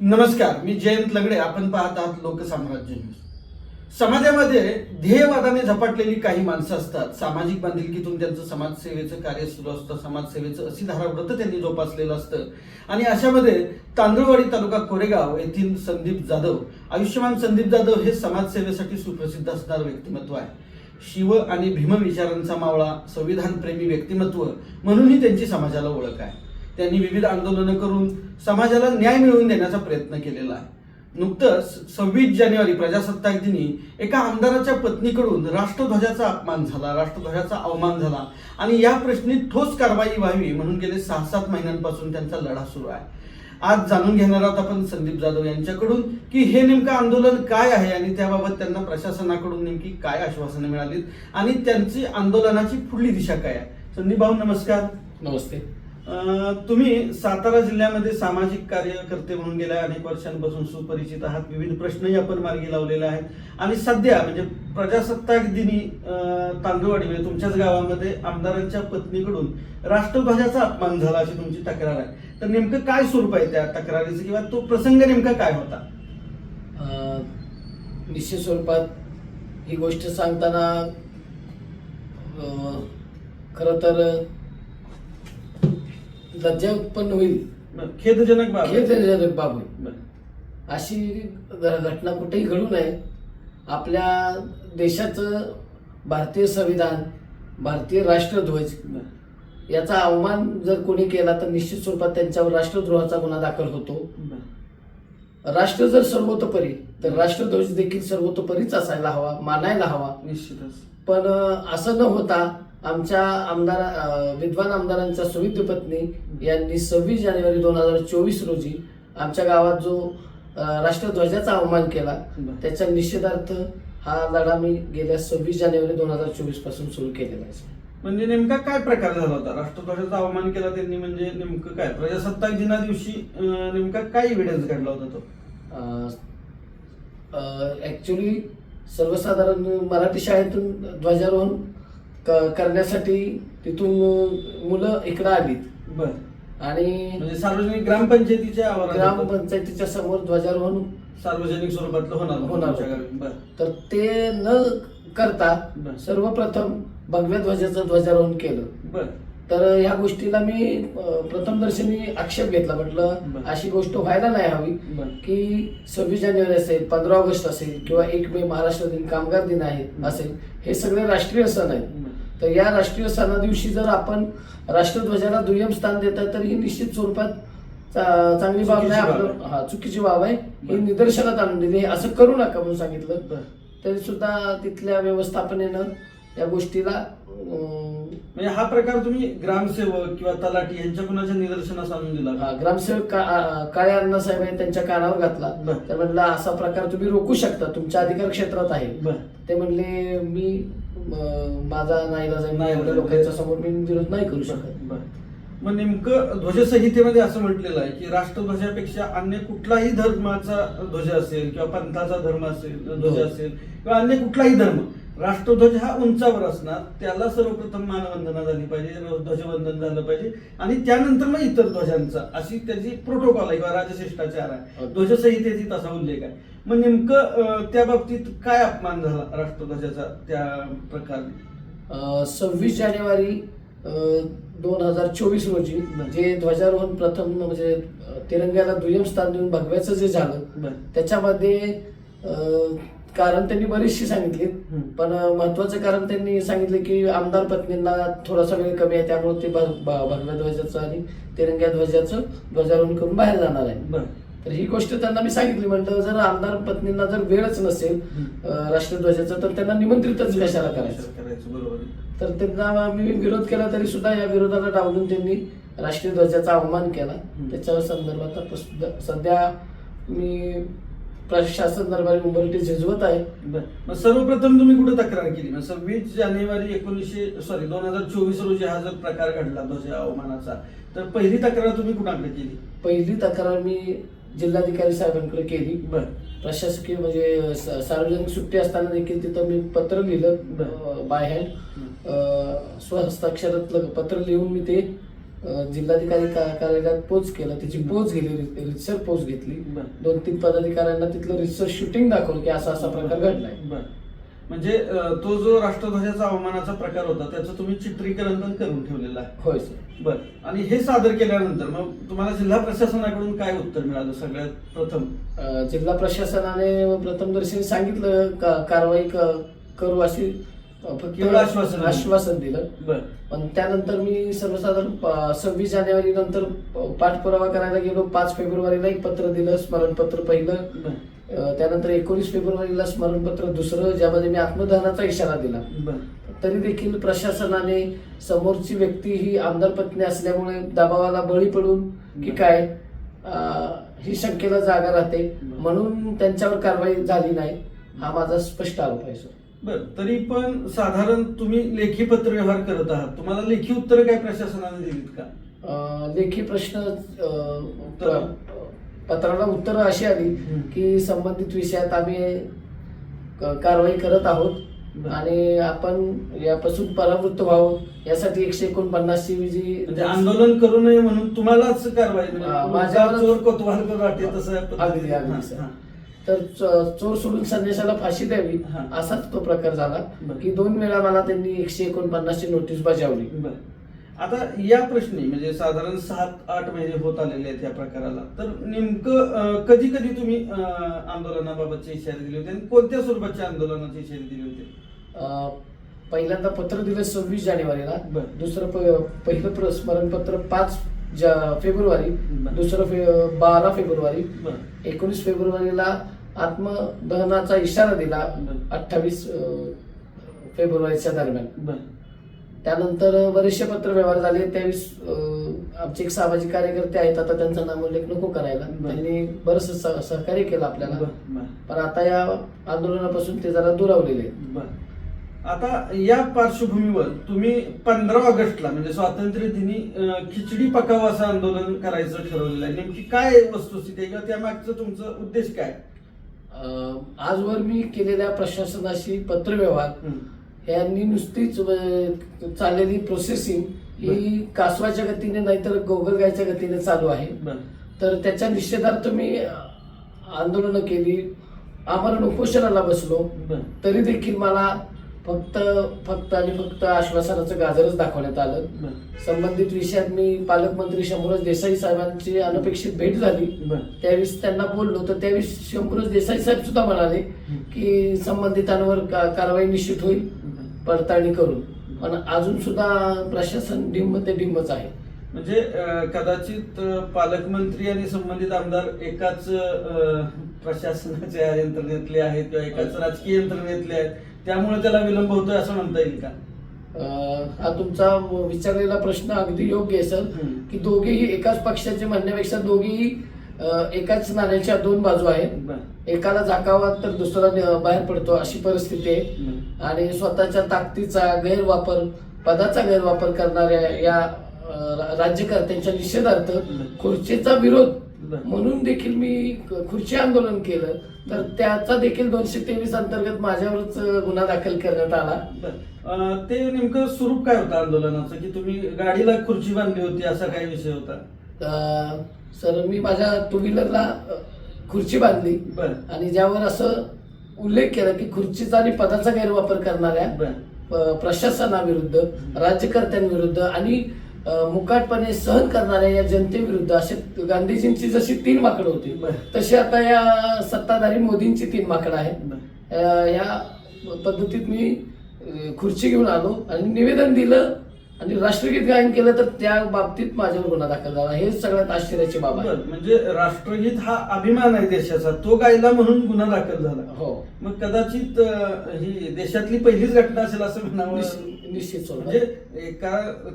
नमस्कार मी जयंत लगडे आपण पाहत आहात लोकसाम्राज्य न्यूज समाजामध्ये ध्येयवादाने झपाटलेली काही माणसं असतात. सामाजिक बांधिलकीतून त्यांचं समाजसेवेचं कार्य सुरू असतं. समाजसेवेचं अशी धाराव्रत त्यांनी जोपासलेलं असतं. आणि अशामध्ये तांदळवाडी तालुका कोरेगाव येथील संदीप जाधव आयुष्यमान संदीप जाधव हे समाजसेवेसाठी सुप्रसिद्ध असणारं व्यक्तिमत्व आहे. शिव आणि भीम विचारांचा मावळा संविधानप्रेमी व्यक्तिमत्व म्हणूनही त्यांची समाजाला ओळख आहे. त्यांनी विविध आंदोलनं करून समाजाला न्याय मिळवून देण्याचा प्रयत्न केलेला आहे. नुकतंच सव्वीस जानेवारी प्रजासत्ताक दिनी एका आमदाराच्या पत्नीकडून राष्ट्रध्वजाचा अपमान झाला राष्ट्रध्वजाचा अवमान झाला आणि या प्रश्नी ठोस कारवाई व्हावी म्हणून गेले सहा सात महिन्यांपासून त्यांचा लढा सुरू आहे. आज जाणून घेणार आहोत आपण संदीप जाधव यांच्याकडून की हे नेमकं आंदोलन काय आहे आणि त्याबाबत त्यांना प्रशासनाकडून नेमकी काय आश्वासनं मिळालीत आणि त्यांची आंदोलनाची पुढली दिशा काय आहे. संदीप भाऊ नमस्कार. नमस्ते. तुम्ही सातारा जिल्ह्यामध्ये सामाजिक कार्यकर्ते म्हणून गेल्या अनेक वर्षांपासून सुपरिचित आहात विविध प्रश्नही आपण मार्गी लावलेले आहेत. आणि सध्या म्हणजे प्रजासत्ताक दिनी तांदूळवाडी म्हणजे तुमच्याच गावामध्ये आमदारांच्या पत्नीकडून राष्ट्रध्वजाचा अपमान झाला अशी तुमची तक्रार आहे. तर नेमकं काय स्वरूप आहे त्या तक्रारीचं किंवा तो प्रसंग नेमका काय होता? निश्चित स्वरूपात ही गोष्ट सांगताना खरं तर लज्जा उत्पन्न होईल. बरं, खेदजनक बाब आहे. खेदजनक बाब होईल बरं, अशी घ- घटना कुठेही घडू नये. आपल्या देशाचं भारतीय संविधान भारतीय राष्ट्रध्वज बरं, याचा अवमान जर कोणी केला तर निश्चित स्वरूपात त्यांच्यावर राष्ट्रद्रोहाचा गुन्हा दाखल होतो. बरं. राष्ट्र जर सर्वतोपरी तर राष्ट्रध्वज देखील सर्वतोपरीच असायला हवा मानायला हवा. निश्चितच. पण अं, असं न होता आमच्या आमदार विद्वान आमदारांच्या सुविद्य पत्नी यांनी सव्वीस जानेवारी दोन हजार चोवीस रोजी आमच्या गावात जो राष्ट्रध्वजाचा अवमान केला. त्याच्या निषेधार्थ हा लढा मी गेल्या सव्वीस जानेवारी दोन हजार चोवीसपासून सुरू केलेला आहे म्हणजे नेमका काय प्रकार झाला होता? राष्ट्रध्वजाचा अवमान केला त्यांनी म्हणजे नेमकं काय? प्रजासत्ताक दिना दिवशी नेमका काय इव्हिडन्स घडला होता तो? ऍक्च्युली सर्वसाधारण मराठी शाळेतून ध्वजारोहण क- करण्यासाठी तिथून मुलं इकडं आलीत बर आणि म्हणजे सार्वजनिक ग्रामपंचायतीच्या आवारात होतं. ग्रामपंचायतीच्या समोर ध्वजारोहण सार्वजनिक स्वरूपातलं होणार होतं होणार तुमच्या होतं. गावी. बर तर ते न करता बर. सर्वप्रथम भगव्या ध्वजाचं ध्वजारोहण केलं बर तर ह्या गोष्टीला मी अं, प्रथमदर्शनी आक्षेप घेतला म्हटलं बर. अशी गोष्ट व्हायला नाही हवी बर की सव्वीस जानेवारी असेल पंधरा ऑगस्ट असेल किंवा एक मे महाराष्ट्र दिन कामगार दिन आहे असेल हे सगळे राष्ट्रीय सण आहेत. तर या राष्ट्रीय सणा दिवशी जर आपण राष्ट्रध्वजाला दुय्यम स्थान देत आहे तर ही निश्चित स्वरूपात चांगली बाब नाही आपलं हा चुकीची बाब आहे. ही. निदर्शनात आणून दिली. असं करू नका म्हणून सांगितलं. तरी सुद्धा तिथल्या व्यवस्थापनेनं या गोष्टीला म्हणजे हा प्रकार तुम्ही ग्रामसेवक किंवा तलाठी यांच्या कुणाच्या निदर्शनास आणून दिला? ग्रामसेवक काळे अण्णासाहेब आहेत त्यांच्या कानावर घातला. तर म्हणलं असा प्रकार तुम्ही रोखू शकता. तुमच्या अधिकार क्षेत्रात आहे. ते म्हणले मी माझा नाईलाज एवढ्या आहे. लोकांच्या समोर मी विरोध नाही करू शकत मग नेमकं ध्वजसंहितेमध्ये असं म्हटलेलं आहे की राष्ट्रध्वजापेक्षा अन्य कुठलाही धर्माचा ध्वज असेल किंवा पंथाचा धर्म असेल ध्वज हो. असेल किंवा अन्य कुठलाही धर्म राष्ट्रध्वज हा उंचावर असणार त्याला सर्वप्रथम मानवंदना झाली पाहिजे ध्वजवंदन झालं पाहिजे आणि त्यानंतर मग इतर ध्वजांचा अशी त्याची प्रोटोकॉल आहे किंवा राजशिष्टाचार आहे. ध्वजसंहितेची तसा उल्लेख आहे मग नेमकं त्या बाबतीत काय अपमान झाला राष्ट्रध्वजाचा त्या प्रकारे? सव्वीस जानेवारी दोन हजार चोवीस रोजी जे ध्वजारोहण प्रथम म्हणजे तिरंग्याला दुय्यम स्थान देऊन भगव्याचं जे झालं त्याच्यामध्ये कारण त्यांनी बरीचशी सांगितली. पण महत्वाचं कारण त्यांनी सांगितलं की आमदार पत्नींना थोडासा वेळ कमी आहे त्यामुळे ते भगव्या ध्वजाचं आणि तिरंग्या ध्वजाचं ध्वजारोहण करून बाहेर जाणार आहे. तर ही गोष्ट त्यांना मी सांगितली. म्हटलं जर आमदार पत्नींना जर वेळच नसेल राष्ट्रध्वजाचं तर त्यांना निमंत्रितच कशाला करायचं? करायचं? बरोबर. तर त्यांना मी विरोध केला तरी सुद्धा या विरोधाला डावलून त्यांनी राष्ट्रीय ध्वजाचा अवमान केला. त्याच्या संदर्भात आता सध्या मी प्रशासन दरबारी मुंबई झिजवत आहे. सर्वप्रथम तुम्ही कुठे तक्रार केली? मग सव्वीस जानेवारी एकोणीसशे सॉरी दोन हजार चोवीस रोजी हा जर प्रकार घडला ध्वज अवमानाचा तर पहिली तक्रार तुम्ही कुणाकडे केली? पहिली तक्रार मी जिल्हाधिकारी साहेबांकडे केली. बर. प्रशासकीय म्हणजे सार्वजनिक सुट्टी असताना देखील तिथं मी पत्र लिहिलं. बाय हँड स्वहस्ताक्षरातलं पत्र लिहून मी ते जिल्हाधिकारी का- कार्यालयात पोच केलं. त्याची पोच गेली रिसर पोच घेतली. दोन तीन पदाधिकाऱ्यांना तिथलं रिसर्च शूटिंग दाखवलं की असा असा प्रकार घडलाय. म्हणजे तो जो राष्ट्रध्वजाचा अवमानाचा प्रकार होता त्याचं तुम्ही चित्रीकरण पण करून ठेवलेलं आहे. होय सर. बर. आणि हे सादर केल्यानंतर मग तुम्हाला जिल्हा प्रशासनाकडून काय उत्तर मिळालं सगळ्यात प्रथम? जिल्हा प्रशासनाने प्रथमदर्शनी सांगितलं का कारवाई करू अशी आश्वासन. आश्वासन दिलं. बर. पण त्यानंतर मी सर्वसाधारण सव्वीस जानेवारी नंतर पाठपुरावा करायला गेलो. पाच फेब्रुवारीला एक पत्र दिलं स्मरणपत्र पहिलं. त्यानंतर एकोणीस फेब्रुवारीला स्मरणपत्र दुसरं ज्यामध्ये मी आत्मदहनाचा इशारा दिला. तरी देखील प्रशासनाने समोरची व्यक्ती ही आमदार पत्नी असल्यामुळे दबावाला बळी पडून की काय ही शंकेला जागा राहते. म्हणून त्यांच्यावर कारवाई झाली नाही. हा माझा स्पष्ट आरोप आहे सर बर. तरी पण साधारण तुम्ही लेखी पत्र व्यवहार करत आहात. तुम्हाला लेखी उत्तर काय प्रशासनाने दिलीत का? लेखी प्रश्न पत्राला उत्तरं अशी आली. की संबंधित विषयात आम्ही कारवाई करत आहोत. आणि आपण यापासून परावृत्त व्हावं यासाठी एकशे एकोणपन्नासची जी म्हणजे आंदोलन करू नये म्हणून तुम्हालाच कारवाई म्हणजे. तर चोर सोडून संदेशाला फाशी द्यावी. असाच तो प्रकार झाला. की दोन वेळा मला त्यांनी एकशे एकोणपन्नासची नोटीस बजावली आता या प्रश्नी म्हणजे साधारण सात आठ महिने होत आलेले आहेत या प्रकाराला तर नेमकं कधी कधी तुम्ही आंदोलनाबाबतचे इशारे दिले होते आणि कोणत्या स्वरूपाचे आंदोलनाचे इशारे दिले होते पहिल्यांदा पत्र दिलं सव्वीस जानेवारीला बरं. दुसरं पहिलं प्र- स्मरणपत्र पाच फेब्रुवारी बरं. दुसरं फे- बारा फेब्रुवारी बर एकोणीस फेब्रुवारीला आत्मदहनाचा इशारा दिला. अठ्ठावीस फेब्रुवारीच्या दरम्यान बर त्यानंतर बरेचसे पत्र व्यवहार झाले. त्यावेळेस आमचे एक सामाजिक कार्यकर्ते आहेत. आता त्यांचा नामोल्लेख नको करायला. त्यांनी बरंच सह- सहकार्य केलं आपल्याला. पण आता या आंदोलनापासून ते जरा दुरावलेले आता या पार्श्वभूमीवर तुम्ही पंधरा ऑगस्टला म्हणजे स्वातंत्र्य दिनी खिचडी पकाव असं आंदोलन करायचं ठरवलेलं आहे. नेमकी काय वस्तुस्थिती? आहे किंवा त्यामागचं तुमचं उद्देश काय? आजवर मी केलेल्या प्रशासनाशी पत्रव्यवहार. यांनी नुसतीच चाललेली प्रोसेसिंग ही कासवाच्या गतीने नाहीतर गोगलगायच्या गतीने चालू आहे. तर त्याच्या निषेधार्थ मी आंदोलनं केली. आमरण उपोषणाला बसलो. तरी देखील मला फक्त फक्त आणि फक्त आश्वासनाचं गाजरच दाखवण्यात आलं. संबंधित विषयात मी पालकमंत्री शंभूराज देसाई साहेबांची अनपेक्षित भेट झाली. त्यावेळेस त्यांना बोललो. तर त्यावेळेस शंभूराज देसाई साहेब सुद्धा म्हणाले की संबंधितांवर कारवाई निश्चित होईल. पडताळणी करून. पण अजून सुद्धा प्रशासन डिंब ते डिंबच आहे. म्हणजे कदाचित पालकमंत्री आणि संबंधित आमदार एकाच प्रशासनाच्या यंत्रणेतले आहेत किंवा एकाच राजकीय यंत्रणेतले आहेत. त्यामुळे त्याला विलंब होतोय असं म्हणता येईल का? हा तुमचा विचारलेला प्रश्न अगदी योग्य आहे सर. की दोघेही एकाच पक्षाचे म्हणण्यापेक्षा दोघेही एकाच नाण्याच्या दोन बाजू आहेत एकाला झाकावा तर दुसरा बाहेर पडतो अशी परिस्थिती आहे. आणि स्वतःच्या ताकदीचा गैरवापर पदाचा गैरवापर करणाऱ्या या राज्यकर्त्यांच्या निषेधार्थ खुर्चीचा विरोध. म्हणून देखील मी खुर्ची आंदोलन केलं. तर त्याचा देखील दोनशे तेवीस अंतर्गत माझ्यावरच गुन्हा दाखल करण्यात आला. ते नेमकं स्वरूप काय होतं आंदोलनाचं? की तुम्ही गाडीला खुर्ची बांधली होती असा काय विषय होता? सर मी माझ्या टू व्हीलरला खुर्ची बांधली. बर. आणि ज्यावर असं उल्लेख केला की खुर्चीचा आणि पदाचा गैरवापर करणाऱ्या प- प्रशासनाविरुद्ध राज्यकर्त्यांविरुद्ध आणि अ, मुकाटपणे सहन करणाऱ्या या जनतेविरुद्ध असे गांधीजींची जशी तीन माकडं होती बर. तशी आता या सत्ताधारी मोदींची तीन माकडं आहेत. बर. अ, या पद्धतीत मी अ, खुर्ची घेऊन आलो आणि निवेदन दिलं आणि राष्ट्रगीत गायन केलं तर त्या बाबतीत माझ्यावर गुन्हा दाखल झाला. हे सगळ्यात आश्चर्याची बाब आहे. बर म्हणजे राष्ट्रगीत हा अभिमान आहे देशाचा. तो गायला म्हणून गुन्हा दाखल झाला. हो. मग कदाचित अं, ही देशातली पहिलीच घटना असेल असं म्हणावं. निश्चित. निश्चित. म्हणजे एका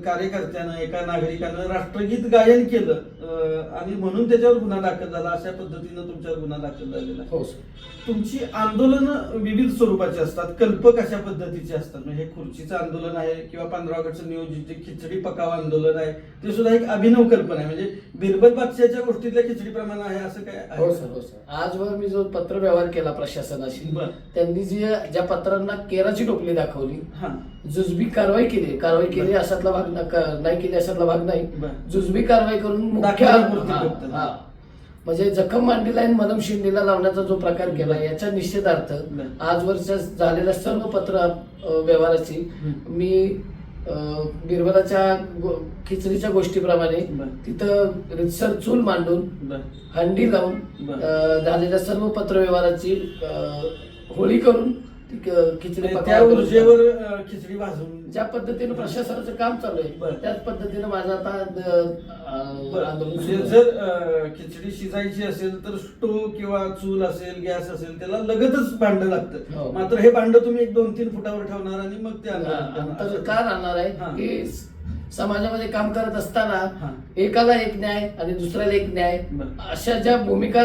कार्यकर्त्यानं एका नागरिकानं राष्ट्रगीत गायन केलं आणि म्हणून त्याच्यावर गुन्हा दाखल झाला अशा पद्धतीनं तुमच्यावर गुन्हा दाखल झालेला. हो सर तुमची आंदोलनं विविध स्वरूपाची असतात कल्पक अशा पद्धतीचे असतात म्हणजे खुर्चीचं आंदोलन आहे किंवा पंधरा ऑगस्टचं नियोजित जे खिचडी पकाव आंदोलन आहे ते सुद्धा एक अभिनव कल्पना आहे म्हणजे बिरबल बादशाच्या गोष्टीतल्या खिचडी प्रमाण आहे असं काय? हो सर हो सर आजवर मी जो पत्र व्यवहार केला प्रशासनाशी. त्यांनी जी ज्या पत्रांना केराची टोपली दाखवली हा जुजबी कारवाई केली कारवाई केली अशातला भाग नाही केली अशातला भाग नाही. जुजबी कारवाई करून मुख्य. म्हणजे जखम मांडीला आणि मलम शिंदीला लावण्याचा जो प्रकार केला याच्या निषेधार्थ. आजवरच्या झालेल्या सर्व पत्र व्यवहाराची. मी बिरबलाच्या खिचडीच्या गोष्टीप्रमाणे. तिथं रितसर चूल मांडून हंडी लावून झालेल्या सर्व पत्रव्यवहाराची होळी करून ती क- खिचडी त्या पकवान करून- ऊर्जेवर अं, खिचडी भाजून ज्या पद्धतीनं प्रशासनाचं काम चालू आहे बरं. त्याच पद्धतीनं माझं आता अ, अ, बरं. आंदोलन म्हणजे सुरू आहे. जर अं, खिचडी शिजायची असेल तर स्टोव किंवा चूल असेल गॅस असेल त्याला लगतच भांड लागतं हो. मात्र हे भांड तुम्ही एक दोन तीन फुटावर ठेवणार आणि मग ते अंतर करणार. का राहणार आहे हा. की समाजामध्ये काम करत असताना. एकाला एक न्याय आणि दुसऱ्याला एक न्याय. अशा ज्या भूमिका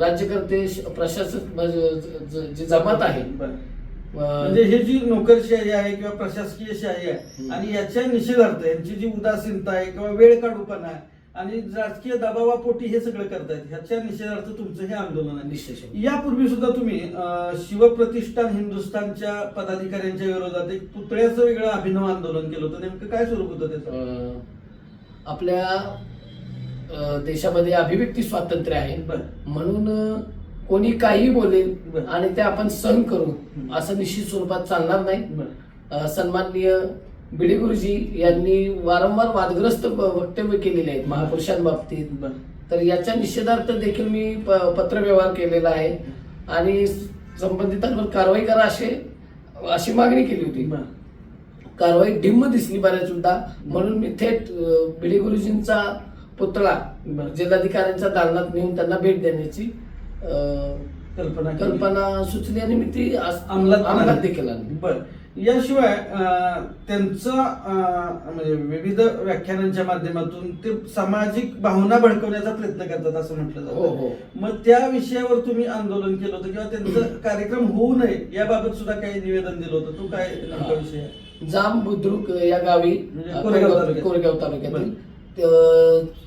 राज्यकर्ते प्रशासक ज- जमात आहे म्हणजे हे जी नोकरशाही आहे किंवा प्रशासकीय शाही आहे. आणि याच्या निषेधार्थ यांची जी उदासीनता आहे किंवा वेळ काढूपणा आहे आणि राजकीय दबावापोटी हे सगळं करतायत ह्याच्या निषेधार्थ तुमचं हे आंदोलन आहे निश्चित. यापूर्वी सुद्धा तुम्ही शिवप्रतिष्ठान हिंदुस्थानच्या पदाधिकाऱ्यांच्या विरोधात एक पुतळ्याचं वेगळं अभिनव आंदोलन केलं होतं नेमकं काय स्वरूप होतं त्याचं आपल्या देशामध्ये अभिव्यक्ती स्वातंत्र्य आहे. म्हणून कोणी काही बोलेल. आणि ते आपण सहन करू. असं निश्चित स्वरूपात चालणार नाही सन्माननीय बिडी गुरुजी यांनी वारंवार वादग्रस्त वक्तव्य केलेले आहेत महापुरुषांबाबतीत. तर याच्या निषेधार्थ देखील मी पत्रव्यवहार केलेला आहे आणि संबंधितांवर कारवाई करा असे अशी मागणी केली होती. कारवाई ढिम्म दिसली बऱ्याचदा म्हणून मी थेट भिडे गुरुजींचा पुतळा. जिल्हाधिकाऱ्यांच्या दालनात नेऊन त्यांना भेट देण्याची कल्पना केली. कल्पना सुचली आणि मी ती अंमलात. देखील आणली बर याशिवाय त्यांचं म्हणजे विविध व्याख्यानांच्या माध्यमातून ते सामाजिक भावना भडकवण्याचा प्रयत्न करतात असं म्हटलं हो, हो. जातं मग त्या विषयावर तुम्ही आंदोलन केलं होतं किंवा त्यांचं कार्यक्रम होऊ नये याबाबत सुद्धा काही निवेदन दिलं होतं? तो काय नेमका विषय जाम बुद्रुक या गावी म्हणजे कोरेगाव कोरेगाव तालुक्यात. कोरेगाव तालुक्यातील.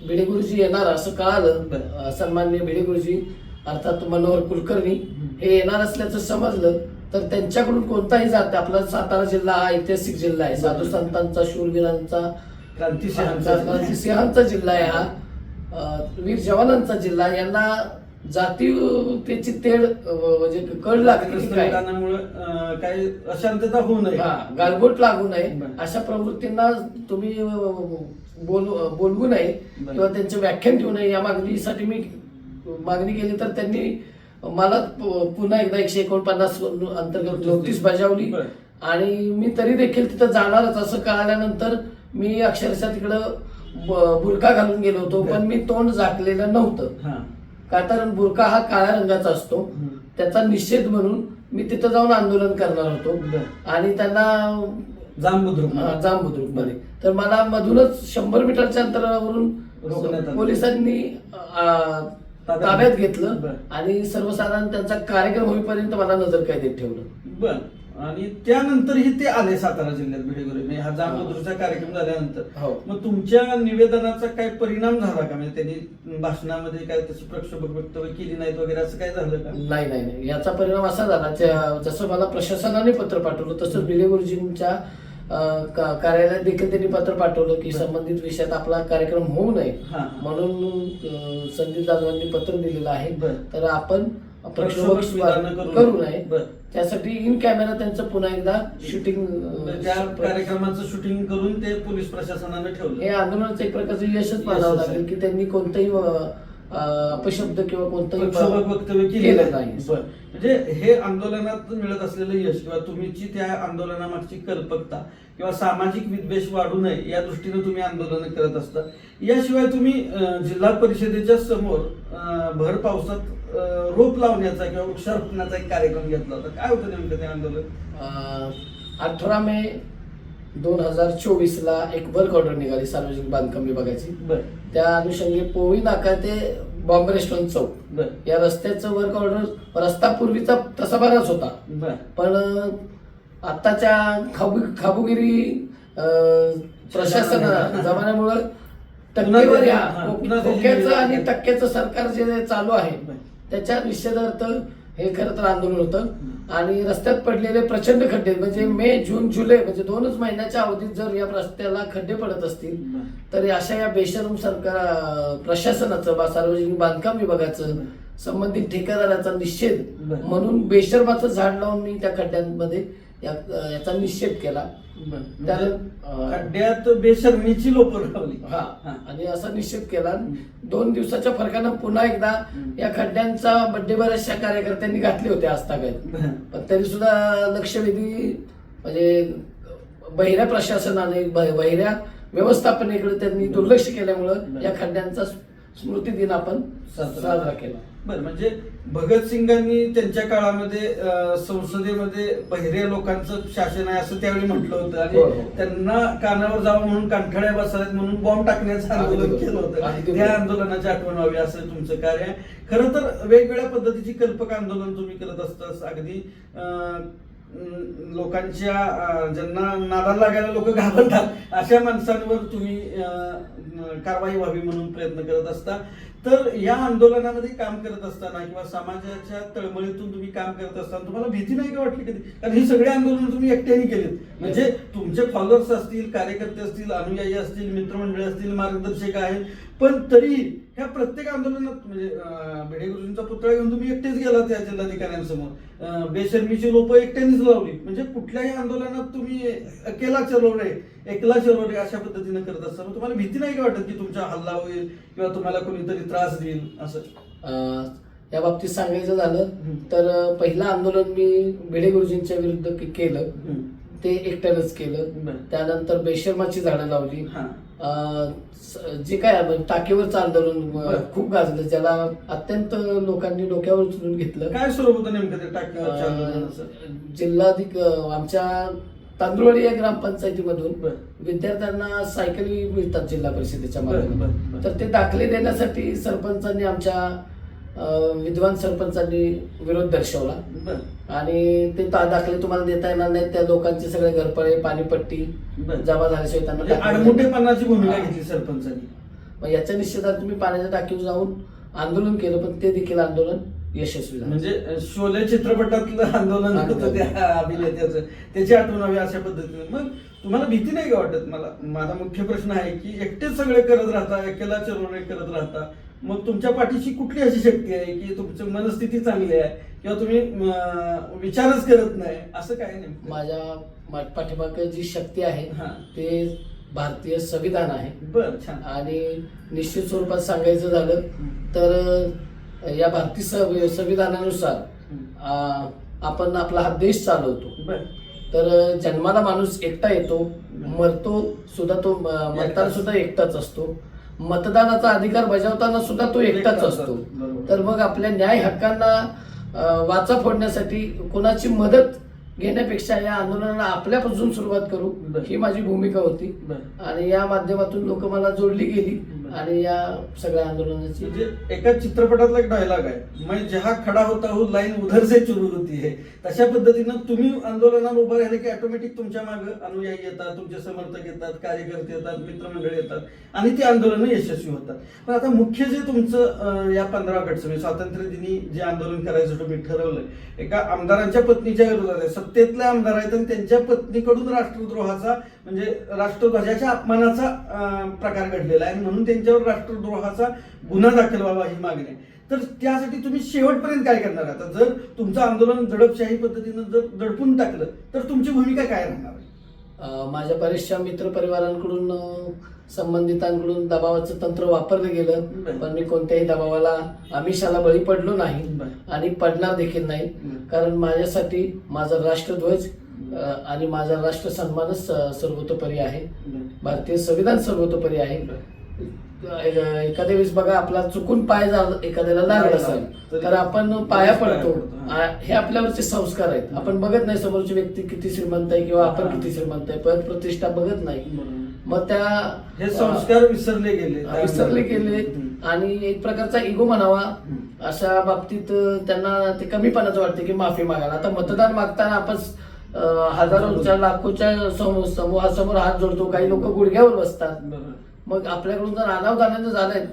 भिडे गुरुजी येणार असं कळालं. सन्माननीय भिडे गुरुजी अर्थात मनोहर कुलकर्णी हे येणार असल्याचं समजलं. तर त्यांच्याकडून कोणताही जात आपला सातारा जिल्हा हा ऐतिहासिक जिल्हा आहे. साधू संतांचा शूरवीरांचा क्रांतिसिंहांचा. क्रांतिसिंहांचा जिल्हा. आहे हा. वीर जवानांचा जिल्हा. यांना जातीयतेची तेढ म्हणजे कळ लागते की वादग्रस्त काय? अशांतता होऊ नये. हा गालबोट लागू नये. अशा प्रवृत्तींना तुम्ही बोल बोलवू नये. किंवा त्यांचे व्याख्यान ठेवू नये. या मागणीसाठी मी मागणी केली तर त्यांनी मला पुन्हा एकदा एकशे एकोणपन्नास अंतर्गत नोटीस बजावली. आणि मी तरी देखील तिथं जाणारच असं कळाल्यानंतर मी अक्षरशः तिकडं ब- बुरका घालून गेलो होतो. पण मी तोंड झाकलेलं नव्हतं का तर बुरका हा काळ्या रंगाचा असतो. त्याचा निषेध म्हणून मी तिथं जाऊन आंदोलन करणार होतो. आणि त्यांना जांब बुद्रुक अं, जाम बुद्रुकमध्ये तर मला मधूनच शंभर मीटरच्या अंतरावरून. पोलिसांनी ताब्यात घेतलं. बरं. आणि सर्वसाधारण त्यांचा कार्यक्रम होईपर्यंत मला नजर कैदेत ठेवलं. बर. आणि त्यानंतरही ते आले सातारा जिल्ह्यात भिडेगुरे म्हणजे हा जांबुद्रचा कार्यक्रम झाल्यानंतर. हो. मग तुमच्या निवेदनाचा काय परिणाम झाला का? म्हणजे त्यांनी भाषणामध्ये काय तशी प्रक्षोभक वक्तव्य केली नाहीत वगैरे असं काय झालं का? नाही नाही नाही. याचा परिणाम असा झाला. ज्या- जसं मला प्रशासनाने पत्र पाठवलं तसं बिले गुरुजींच्या अं, का- कार्यालयात देखील त्यांनी पत्र पाठवलं की. संबंधित विषयात आपला कार्यक्रम होऊ नये. म्हणून संदीप जाधवांनी पत्र दिलेलं आहे बरं. तर आपण करू नये. त्यासाठी इन कॅमेरा त्यांचं पुन्हा एकदा शूटिंग म्हणजे त्या कार्यक्रमाचं शूटिंग करून ते पोलीस प्रशासनाने ठेवलं हे आंदोलनाचं एक प्रकारचं यशच मानावं. लागेल की त्यांनी कोणतंही अपशब्द किंवा प्रक्षोभक वक्तव्य केलेलं केलं नाही. म्हणजे हे आंदोलनात मिळत असलेलं यश किंवा तुम्हीची त्या आंदोलनामागची कल्पकता किंवा सामाजिक विद्वेष वाढू नये या दृष्टीने तुम्ही आंदोलन करत असता. याशिवाय तुम्ही जिल्हा परिषदेच्या समोर भर पावसात रोप लावण्याचा किंवा वृक्षारोपणाचा एक कार्यक्रम घेतला होता. काय होतं नेमकं ते आंदोलन? अठरा मे दोन हजार चोवीस ला एक वर्क ऑर्डर निघाली सार्वजनिक बांधकाम विभागाची. त्या अनुषंगी पोवी नाका ते बॉम्बे रेस्टॉरंट चौक. या रस्त्याचं वर्क ऑर्डर रस्ता पूर्वीचा तसा बराच होता. पण अं, आत्ताच्या खाबू खाबुगिरी प्रशासन जमान्यामुळं. टक्केवारी आणि. टक्क्याचं सरकार जे चालू आहे. त्याच्या निषेधार्थ हे खरं तर आंदोलन होतं आणि रस्त्यात पडलेले प्रचंड खड्डे म्हणजे मे जून जुलै म्हणजे दोनच महिन्याच्या अवधीत जर या रस्त्याला खड्डे पडत असतील तर अशा या बेशरम सरकार प्रशासनाचं बा सार्वजनिक बांधकाम विभागाचं संबंधित ठेकेदाराचा निषेध. म्हणून बेशरमाचं झाड लावून मी त्या खड्ड्यांमध्ये याचा निषेध केला. म्हणजे खड्ड्यात बेशर्मीची लोक लावली हा. आणि असा निषेध केला. दोन दिवसाच्या फरकानं पुन्हा एकदा या खड्ड्यांचा बड्डे बऱ्याचशा कार्यकर्त्यांनी घातले होते आस्थागत. पण तरी सुद्धा लक्षवेधी म्हणजे बहिऱ्या प्रशासनाने बहिऱ्या व्यवस्थापनेकडे त्यांनी दुर्लक्ष केल्यामुळं या खड्ड्यांचा स्मृती दिन आपण. साजरा केला. बरं म्हणजे भगतसिंगांनी त्यांच्या काळामध्ये संसदेमध्ये बहिरे लोकांचं शासन आहे असं त्यावेळी म्हटलं होतं आणि हो, हो. त्यांना कानावर जावं म्हणून कानठळ्या बसाव्यात म्हणून बॉम्ब टाकण्याचं आंदोलन. केलं होतं त्या. आंदोलनाची आठवण व्हावी असं तुमचं कार्य आहे खरं तर वेगवेगळ्या पद्धतीची कल्पक आंदोलन तुम्ही करत असता अगदी लोकांच्या ज्यांना नादाला लागायला लोक घाबरतात अशा माणसांवर तुम्ही कारवाई व्हावी म्हणून प्रयत्न करत असता. तर या आंदोलनामध्ये काम करत असताना किंवा समाजाच्या तळमळीतून तुम्ही काम करत असताना तुम्हाला भीती नाही का वाटली कधी? कारण ही सगळी आंदोलन तुम्ही एकट्याने केलीत. म्हणजे तुमचे फॉलोअर्स असतील कार्यकर्ते असतील अनुयायी असतील मित्रमंडळी असतील मार्गदर्शक आहेत. पण तरी ह्या प्रत्येक आंदोलनात म्हणजे भिडे गुरुजींचा पुतळा घेऊन तुम्ही एकटेच गेला त्या जिल्हाधिकाऱ्यांसमोर. बेशर्मीची लोक एकट्यानेच लावली. म्हणजे कुठल्याही आंदोलनात तुम्ही अकेला चलो रे एकला चलो रे अशा पद्धतीने करत असताना. तुम्हाला भीती नाही का वाटत की तुमचा हल्ला होईल किंवा तुम्हाला कोणीतरी त्रास देईल? असं. या बाबतीत सांगायचं झालं. तर पहिलं आंदोलन मी भिडे गुरुजींच्या विरुद्ध के- केलं. ते एकट्यानंच केलं. त्यानंतर बेशर्माची झाडं लावली. हा. जे काय टाकीवरचं आंदोलन अं, बरं. खूप गाजलं ज्याला अत्यंत लोकांनी डोक्यावर उचलून घेतलं काय स्वरूप होतं नेमकं जिल्हाधिक आमच्या तांदुळवाडी या ग्रामपंचायतीमधून. विद्यार्थ्यांना सायकली मिळतात जिल्हा परिषदेच्या माध्यमातून. तर ते दाखले देण्यासाठी सरपंचांनी आमच्या विद्वान सरपंचांनी विरोध दर्शवला. आणि ते दाखले तुम्हाला देता येणार नाही त्या लोकांचे सगळे घरपळे पाणीपट्टी. जमा झाल्याशिवाय त्यांना म्हणजे आडमुठेपणाची भूमिका. घेतली सरपंचांनी मग याच्या निषेधात तुम्ही पाण्याच्या टाकीवर जाऊन आंदोलन केलं पण ते देखील आंदोलन यशस्वी झालं म्हणजे शोले चित्रपटातलं आंदोलन अगदी. होतं त्या अभिनेत्याचं त्याची आठवण हवी अशा पद्धतीने मग तुम्हाला भीती नाही का वाटत मला माझा मुख्य प्रश्न आहे की एकटेच सगळे करत राहता एकेला चरोरे करत राहता मग तुमच्या पाठीशी कुठली अशी शक्ती आहे की तुमची मनस्थिती चांगली आहे किंवा तुम्ही विचारच करत नाही? असं काय नेमकं माझ्या पाठीमागे जी शक्ती आहे हा. ते भारतीय संविधान आहे. बर छान. आणि निश्चित स्वरूपात सांगायचं झालं तर या भारतीय संवि- संविधानानुसार आपण आपला हा देश चालवतो. बर. तर जन्माला माणूस एकटा येतो मरतो सुद्धा तो मरताना. सुद्धा एकटाच असतो. मतदानाचा अधिकार बजावताना सुद्धा तो एकटाच असतो. तर मग आपल्या न्याय हक्कांना वाचा फोडण्यासाठी कोणाची मदत घेण्यापेक्षा या आंदोलनाला आपल्यापासून सुरुवात करू. ही माझी भूमिका होती. आणि या माध्यमातून लोक मला जोडली गेली. आणि या सगळ्या आंदोलनाची. म्हणजे एका चित्रपटातला एक डायलॉग आहे. मैं जहा खडा होता हो, हूँ लाईन उधर से सुरू होती है. तशा पद्धतीनं तुम्ही आंदोलनाला उभं राहिले की ऑटोमॅटिक तुमच्या मागे अनुयायी येतात तुमचे समर्थक येतात कार्यकर्ते येतात मित्रमंडळ येतात आणि ती आंदोलनं यशस्वी होतात. पण आता मुख्य जे तुमचं या पंधरा ऑगस्ट म्हणजे स्वातंत्र्य दिनी जे आंदोलन करायचं तुम्ही ठरवलंय. एका आमदारांच्या पत्नीच्या विरोधात आहे. सत्तेतल्या आमदार आहेत आणि त्यांच्या पत्नीकडून राष्ट्रद्रोहाचा म्हणजे राष्ट्रध्वजाच्या अपमानाचा प्रकार घडलेला आहे. म्हणून त्यांच्यावर राष्ट्रद्रोहाचा गुन्हा दाखल व्हावा ही मागणी आहे. तर त्यासाठी तुम्ही शेवटपर्यंत काय करणार? आता जर तुमचं आंदोलन दडपशाही पद्धतीनं जर दडपून टाकलं तर तुमची भूमिका काय राहणार? माझ्या बऱ्याचशा मित्रपरिवारांकडून संबंधितांकडून दबावाचं तंत्र वापरलं गेलं. पण मी कोणत्याही दबावाला आमिषाला बळी पडलो नाही. आणि पडणार देखील नाही. कारण माझ्यासाठी माझा राष्ट्रध्वज आणि माझा राष्ट्र सन्मानच सर्वतोपरी आहे. भारतीय संविधान सर्वतोपरी आहे. एखाद्या वेळेस बघा आपला चुकून पाय एखाद्याला लागला असेल तर आपण पाया पडतो. हे. आपल्यावरचे संस्कार आहेत. आपण बघत नाही समोरची व्यक्ती किती श्रीमंत आहे किंवा आपण किती श्रीमंत आहे पद प्रतिष्ठा बघत नाही. मग त्या हे संस्कार विसरले गेले. विसरले गेले. आणि एक प्रकारचा इगो म्हणावा. अशा बाबतीत त्यांना ते कमीपणाचं वाटते की माफी मागायला. आता मतदान मागताना आपण हजारोच्या लाखोच्या समूह समूहासमोर हात जोडतो. काही लोक गुडघ्यावर बसतात. मग आपल्याकडून जर अनावधानानं झालंय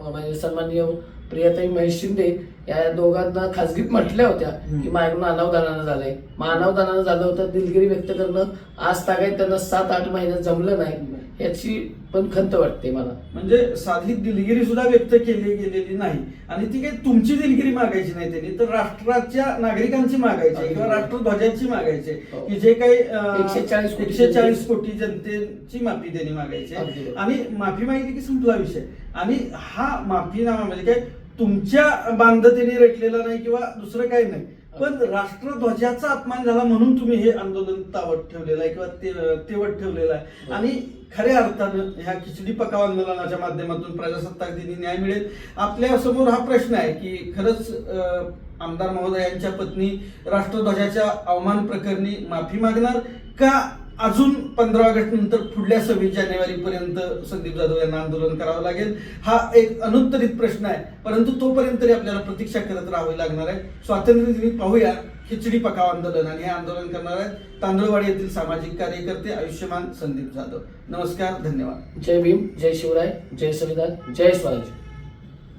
म्हणजे सन्माननीय प्रियाताई महेश शिंदे या दोघांना खासगीत म्हटल्या होत्या की माझ्याकडून अनावधानानं झालंय. मग अनावधानानं झालं होतं दिलगिरी व्यक्त करणं. आज तागायत त्यांना सात आठ महिन्यात जमलं नाही. याची पण खंत वाटते मला. म्हणजे साधी दिलगिरी सुद्धा व्यक्त केली गेलेली नाही. आणि ती काही तुमची दिलगिरी मागायची नाही त्यांनी तर राष्ट्राच्या नागरिकांची मागायची किंवा राष्ट्रध्वजाची मागायची. हो. की जे काही 140 कोटी एकशे चाळीस कोटी जनतेची माफी त्यांनी मागायची. आणि माफी मागितली की संपला विषय. आणि हा माफीनामा म्हणजे काय तुमच्या बांधतेने रेटलेला नाही किंवा दुसरं काही नाही. पण राष्ट्रध्वजाचा अपमान झाला म्हणून तुम्ही हे आंदोलन तावत ठेवलेलं आहे किंवा ते- तेवत ठेवलेलं आहे. आणि खऱ्या अर्थानं ह्या खिचडी पकाव आंदोलनाच्या माध्यमातून प्रजासत्ताक दिनी न्याय मिळेल. आपल्यासमोर हा प्रश्न आहे की खरंच आमदार महोदयांच्या पत्नी राष्ट्रध्वजाच्या अवमान प्रकरणी माफी मागणार का? अजून पंधरा ऑगस्ट नंतर पुढल्या सव्वीस जानेवारी पर्यंत संदीप जाधव यांना आंदोलन करावं लागेल. हा एक अनुत्तरित प्रश्न आहे. परंतु तोपर्यंत तरी आपल्याला प्रतीक्षा करत राहावी लागणार आहे. स्वातंत्र्य दिनी पाहूया. खिचडी पकाव आंदोलन आणि हे आंदोलन करणार आहेत तांदळवाडी येथील सामाजिक कार्यकर्ते आयुष्यमान संदीप जाधव. नमस्कार धन्यवाद. जय भीम जय शिवराय जय संविधान जय स्वराज्य.